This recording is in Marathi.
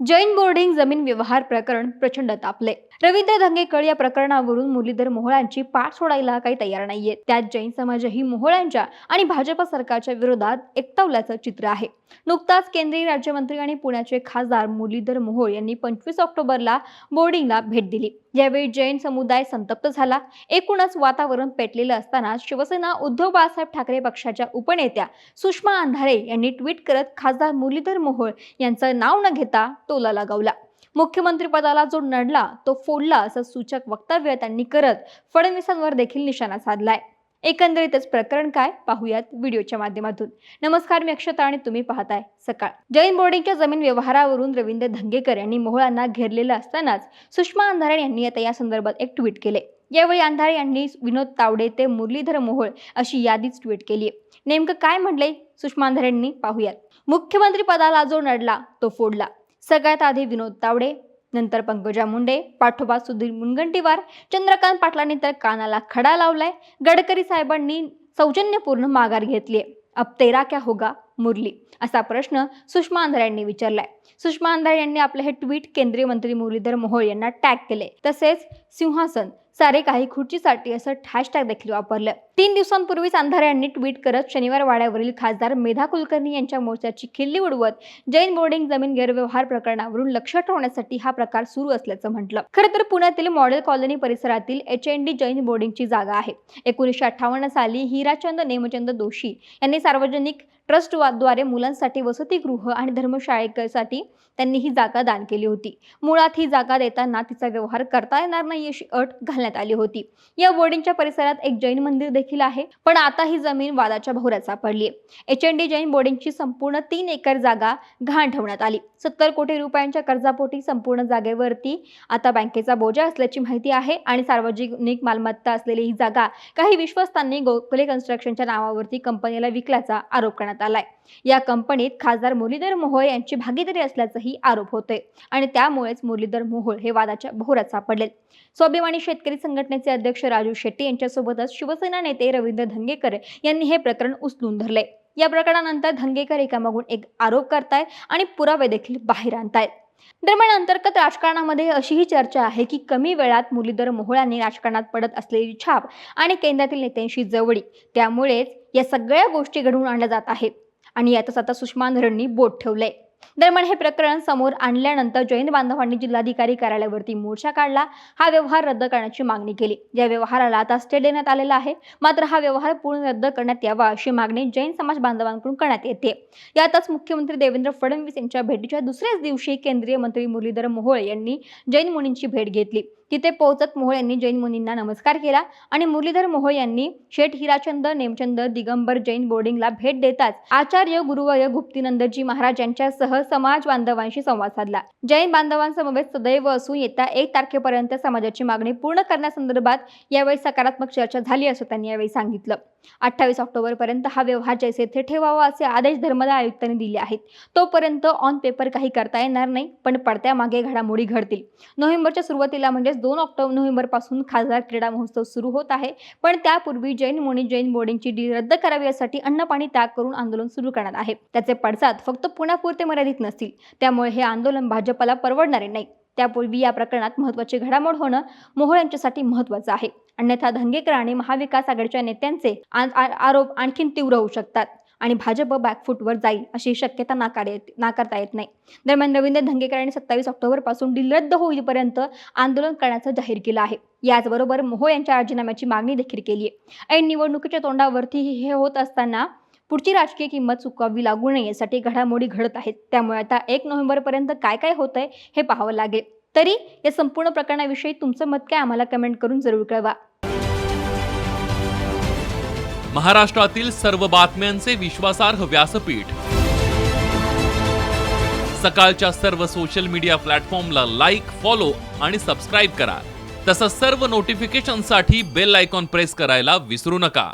जैन बोर्डिंग जमीन व्यवहार प्रकरण प्रचंड तापले. रवींद्र धंगेकर या प्रकरणावरून मुरलीधर मोहोळांची पाठ सोडायला काही तयार नाहीये. त्यात जैन समाजही मोहोळांच्या आणि भाजप सरकारच्या विरोधात एकतावल्याचं चित्र आहे. नुकताच केंद्रीय राज्यमंत्री आणि पुण्याचे खासदार मुरलीधर मोहोळ यांनी पंचवीस ऑक्टोबरला बोर्डिंगला भेट दिली. यावेळी जैन समुदाय संतप्त झाला. एकूणच वातावरण पेटलेलं असताना शिवसेना उद्धव बाळासाहेब ठाकरे पक्षाच्या उपनेत्या सुषमा अंधारे यांनी ट्विट करत खासदार मुरलीधर मोहोळ यांचं नाव न घेता टोला लगावला. मुख्यमंत्रीपदाला जो नडला तो फोडला असं सूचक वक्तव्य त्यांनी करत फडणवीसांवर देखील निशाणा साधलाय. एकंदरीतच प्रकरण काय पाहूयात व्हिडिओच्या माध्यमातून. नमस्कार मी अक्षता आणि तुम्ही पाहताय सकाळ. जैन बोर्डिंगच्या जमीन व्यवहारावरून रवींद्र धंगेकर यांनी मोहळांना घेरलेलं असतानाच सुषमा अंधारे यांनी आता या संदर्भात एक ट्विट केले यावेळी अंधारे यांनी विनोद तावडे ते मुरलीधर मोहोळ अशी यादीच ट्विट केली आहे. नेमकं काय म्हटले सुषमा अंधारे यांनी पाहूयात. मुख्यमंत्री पदाला जो नडला तो फोडला. सगळ्यात आधी विनोद तावडे नंतर पंकजा मुंडे पाठोपाठ सुधीर मुनगंटीवार चंद्रकांत पाटलांनी तर कानाला खडा लावलाय. गडकरी साहेबांनी सौजन्यपूर्ण माघार घेतलीय. अब तेरा क्या होगा? मुरली. असा प्रश्न सुषमा अंधारे यांनी विचारलाय. सुषमा अंधारे यांनी आपले हे ट्विट केंद्रीय मंत्री मुरलीधर मोहोळ यांना टॅग केले तसेच सिंहासन. सारे काही खुर्चीसाठी असं हॅशटॅग देखील वापरलं. तीन दिवसांपूर्वीच अंधारे यांनी ट्विट करत शनिवार वाड्यावरील खासदार मेधा कुलकर्णी यांच्या मोर्चाची खिल्ली उडवत जैन बोर्डिंग जमीन गैरव्यवहार प्रकरणावरून लक्ष ठेवण्यासाठी हा प्रकार सुरू असल्याचं म्हटलं. खरं तर पुण्यातील मॉडेल कॉलनी परिसरातील एच एन डी जैन बोर्डिंगची जागा आहे. एकोणीसशे अठ्ठावन्न साली हिराचंद नेमचंद दोषी यांनी सार्वजनिक ट्रस्टद्वारे मुलांसाठी वसतिगृह आणि धर्मशाळेसाठी त्यांनी ही जागा दान केली होती. मुळात ही जागा देताना तिचा व्यवहार करता येणार नाही अशी अट घालण्यात आली होती. या बोर्डिंगच्या परिसरात एक जैन मंदिर देखील आहे पण आता ही जमीन वादाच्या भोवऱ्यात सापडली एच एन डी जैन बोर्डिंगची संपूर्ण तीन एकर जागा घाण ठेवण्यात आली. सत्तर कोटी रुपयांच्या कर्जापोटी संपूर्ण जागेवरती आता बँकेचा बोजा असल्याची माहिती आहे आणि सार्वजनिक मालमत्ता असलेली ही जागा काही विश्वस्तांनी गोखले कन्स्ट्रक्शनच्या नावावरती कंपनीला विकल्याचा आरोप करण्यात आलाय. या कंपनीत खासदार मुरलीधर मोहोळ यांची भागीदारी असल्याचाही आरोप होतोय आणि त्यामुळेच मुरलीधर मोहोळ हे वादाच्या भोरात सापडले. स्वाभिमानी शेतकरी संघटनेचे अध्यक्ष राजू शेट्टी यांच्यासोबतच शिवसेना नेते रवींद्र धंगेकर यांनी हे प्रकरण उचलून धरले. या प्रकरणानंतर धंगेकर एकामागून एक आरोप करतायत आणि पुरावे देखील बाहेर आणतायत. दरम्यान अंतर्गत राजकारणामध्ये अशीही चर्चा आहे की कमी वेळात मुरलीधर मोहोळांनी राजकारणात पडत असलेली छाप आणि केंद्रातील नेत्यांशी जवळी त्यामुळेच या सगळ्या गोष्टी घडवून आणल्या जात आहेत. आणि यातच आता सुषमा धरणनी बोट ठेवलंय. दरम्यान हे प्रकरण समोर आणल्यानंतर जैन बांधवांनी जिल्हाधिकारी कार्यालयावरती मोर्चा काढला. हा व्यवहार रद्द करण्याची मागणी केली. या व्यवहाराला आता स्टे देण्यात आलेला आहे. मात्र हा व्यवहार पूर्ण रद्द करण्यात यावा अशी मागणी जैन समाज बांधवांकडून करण्यात येते. यातच मुख्यमंत्री देवेंद्र फडणवीस यांच्या भेटीच्या दुसऱ्याच दिवशी केंद्रीय मंत्री मुरलीधर मोहोळ यांनी जैन मुनींची भेट घेतली. तिथे पोहोचत मोहोळ यांनी जैन मुनींना नमस्कार केला आणि मुरलीधर मोहोळ यांनी शेठ हिराचंद नेमचंद दिगंबर जैन बोर्डिंगला भेट देताच आचार्य गुरुवय गुप्तीनंदजी महाराज यांच्यासह समाज बांधवांशी संवाद साधला. जैन बांधवांसमवेत सदैव असून येत्या एक तारखेपर्यंत समाजाची मागणी पूर्ण करण्यासंदर्भात यावेळी सकारात्मक चर्चा झाली असं त्यांनी यावेळी सांगितलं. अठ्ठावीस ऑक्टोबर पर्यंत हा व्यवहार जैसे थे ठेवावा असे आदेश धर्मदाय आयुक्तांनी दिले आहेत. तोपर्यंत ऑन पेपर काही करता येणार नाही पण पडत्या मागे घडामोडी घडतील. नोव्हेंबरच्या सुरुवातीला म्हणजेच दोन ऑक्टोबर नोव्हेंबरपासून खासदार क्रीडा महोत्सव सुरू होत आहे. पण त्यापूर्वी जैन मुनी जैन बोर्डिंगची डील रद्द करावी यासाठी अन्न पाणी त्याग करून आंदोलन सुरू करणार आहे. त्याचे पडसाद फक्त पुण्यापुरते मर्यादित नसतील. त्यामुळे हे आंदोलन भाजपला परवडणारे नाही. त्यापूर्वी या प्रकरणात महत्वाची घडामोड होणं मोहोळ यांच्यासाठी महत्वाचं आहे. अन्यथा धंगेकर आणि महाविकास आघाडीच्या नेत्यांचे आरोप आणखीन तीव्र होऊ शकतात आणि भाजप बॅकफूटवर जाईल अशी शक्यता नाकार येत नाकारता येत नाही. दरम्यान रवींद्र धंगेकर यांनी सत्तावीस ऑक्टोबरपासून डील रद्द होईपर्यंत आंदोलन करण्याचं जाहीर केलं आहे. याचबरोबर मोहोळ यांच्या राजीनाम्याची मागणी देखील केली आहे ऐन निवडणुकीच्या तोंडावरती हे होत असताना पुढची राजकीय किंमत चुकवावी लागू नये यासाठी घडामोडी घडत आहेत. त्यामुळे आता एक नोव्हेंबरपर्यंत काय काय होतंय हे पाहावं लागेल. तरी या संपूर्ण प्रकरणाविषयी तुमचं मत काय आम्हाला कमेंट करून जरूर कळवा. महाराष्ट्रातील सर्व बातम्यांचे विश्वासार्ह व्यासपीठ. सकाळच्या सर्व सोशल मीडिया प्लॅटफॉर्मला लाईक फॉलो आणि सबस्क्राईब करा. तसंच सर्व नोटिफिकेशनसाठी बेल आयकॉन प्रेस करायला विसरू नका.